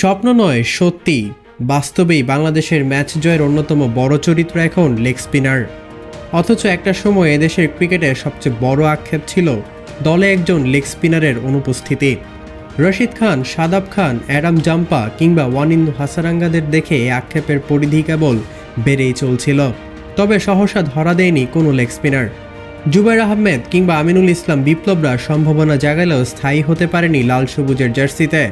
স্বপ্ন নয়, সত্যি। বাস্তবেই বাংলাদেশের ম্যাচ জয়ের অন্যতম বড় চরিত্র এখন লেগ স্পিনার। অথচ একটা সময় এদেশের ক্রিকেটের সবচেয়ে বড় আক্ষেপ ছিল দলে একজন লেগ স্পিনারের অনুপস্থিতি। রশিদ খান, সাদাব খান, অ্যাডাম জাম্পা কিংবা ওয়ানিন্দু হাসারাঙ্গাদের দেখে এই আক্ষেপের পরিধি কেবল বেড়েই চলছিল। তবে সহসা ধরা দেয়নি কোনো লেগ স্পিনার। জুবাইর আহমেদ কিংবা আমিনুল ইসলাম বিপ্লবরা সম্ভাবনা জাগালেও স্থায়ী হতে পারেনি লাল সবুজের জার্সিতে।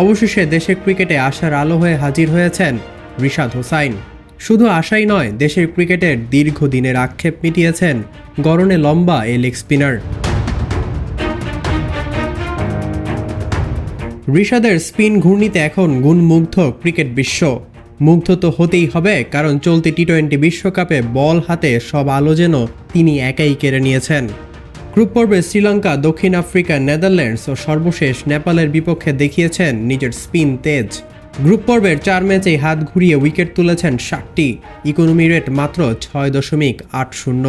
অবশেষে দেশের ক্রিকেটে আশার আলো হয়ে হাজির হয়েছেন রিশাদ হোসাইন। শুধু আশাই নয়, দেশের ক্রিকেটের দীর্ঘদিনের আক্ষেপ মিটিয়েছেন গরনে লম্বা এ লেগ স্পিনার। ঋষাদের স্পিন ঘূর্ণিতে এখন গুণমুগ্ধ ক্রিকেট বিশ্ব। মুগ্ধ তো হতেই হবে, কারণ চলতি টি টোয়েন্টি বিশ্বকাপে বল হাতে সব আলো যেন তিনি একাই কেড়ে নিয়েছেন। গ্রুপ পর্বে শ্রীলঙ্কা, দক্ষিণ আফ্রিকা, নেদারল্যান্ডস ও সর্বশেষ নেপালের বিপক্ষে দেখিয়েছেন নিজের স্পিন তেজ। গ্রুপ পর্বের চার ম্যাচেই হাত ঘুরিয়ে উইকেট তুলেছেন ষাটটি। ইকোনমি রেট মাত্র ছয় দশমিক আট শূন্য।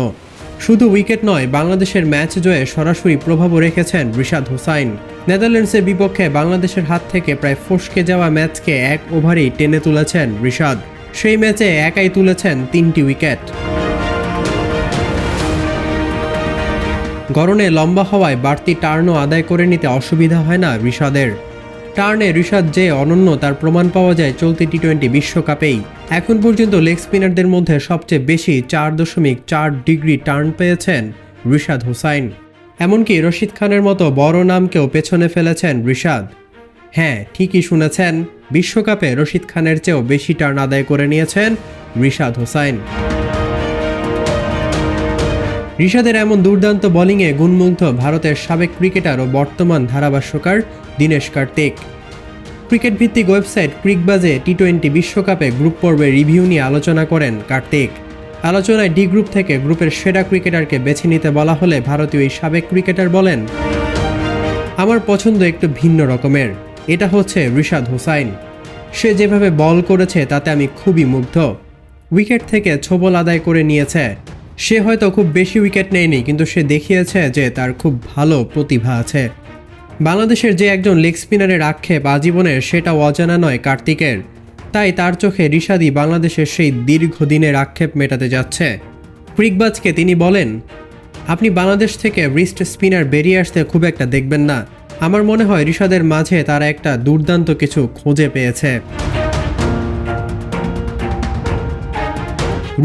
শুধু উইকেট নয়, বাংলাদেশের ম্যাচ জয়ে সরাসরি প্রভাবও রেখেছেন রিশাদ হুসাইন। নেদারল্যান্ডসের বিপক্ষে বাংলাদেশের হাত থেকে প্রায় ফসকে যাওয়া ম্যাচকে এক ওভারেই টেনে তুলেছেন রিশাদ। সেই ম্যাচে একাই তুলেছেন তিনটি উইকেট। গরনে লম্বা হওয়ায় বাড়তি টার্নও আদায় করে নিতে অসুবিধা হয় না ঋষাদের টার্নে ঋষাদ যে অনন্য তার প্রমাণ পাওয়া যায় চলতি টি টোয়েন্টি বিশ্বকাপেই। এখন পর্যন্ত লেগ স্পিনারদের মধ্যে সবচেয়ে বেশি চার দশমিক চার ডিগ্রি টার্ন পেয়েছেন ঋষাদ হোসাইন। এমনকি রশিদ খানের মতো বড় নামকেও পেছনে ফেলেছেন ঋষাদ হ্যাঁ ঠিকই শুনেছেন, বিশ্বকাপে রশিদ খানের চেয়েও বেশি টার্ন আদায় করে নিয়েছেন ঋষাদ হোসাইন। ঋষাদের এমন দুর্দান্ত বোলিংয়ে গুণমুগ্ধ ভারতের সাবেক ক্রিকেটার ও বর্তমান ধারাভাষ্যকার দীনেশ কার্তিক। ক্রিকেট ভিত্তিক ওয়েবসাইট ক্রিকবাজে টি টোয়েন্টি বিশ্বকাপে গ্রুপ পর্বে রিভিউ নিয়ে আলোচনা করেন কার্তিক। আলোচনায় ডি গ্রুপ থেকে গ্রুপের সেরা ক্রিকেটারকে বেছে নিতে বলা হলে ভারতীয় এই সাবেক ক্রিকেটার বলেন, আমার পছন্দ একটু ভিন্ন রকমের। এটা হচ্ছে রিশাদ হোসাইন। সে যেভাবে বল করেছে তাতে আমি খুবই মুগ্ধ। উইকেট থেকে ছোবল আদায় করে নিয়েছে। সে হয়তো খুব বেশি উইকেট নেয়নি, কিন্তু সে দেখিয়েছে যে তার খুব ভালো প্রতিভা আছে। বাংলাদেশের যে একজন লেগ স্পিনারের আক্ষেপ আজীবনের সেটা অজানা নয় কার্তিকের। তাই তার চোখে রিশাদি বাংলাদেশের সেই দীর্ঘদিনের আক্ষেপ মেটাতে যাচ্ছে। ক্রিকবাজকে তিনি বলেন, আপনি বাংলাদেশ থেকে রিস্ট স্পিনার বেরিয়ে আসতে খুব একটা দেখবেন না। আমার মনে হয় ঋষাদের মাঝে তারা একটা দুর্দান্ত কিছু খুঁজে পেয়েছে।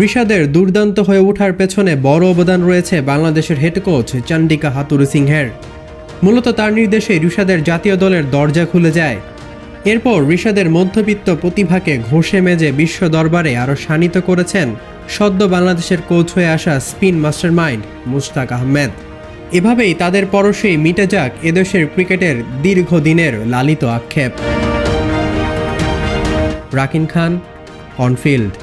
ঋষাদের দুর্দান্ত হয়ে ওঠার পেছনে বড় অবদান রয়েছে বাংলাদেশের হেড কোচ চন্ডিকা হাতুরু সিংহের। মূলত তার নির্দেশে ঋষাদের জাতীয় দলের দরজা খুলে যায়। এরপর ঋষাদের মধ্যবিত্ত প্রতিভাকে ঘষে মেজে বিশ্ব দরবারে আরও শানিত করেছেন সদ্য বাংলাদেশের কোচ হয়ে আসা স্পিন মাস্টারমাইন্ড মুশতাক আহমেদ। এভাবেই তাদের পরশেই মিটে যাক এদেশের ক্রিকেটের দীর্ঘদিনের লালিত আক্ষেপ। রাকিন খান অনফিল্ড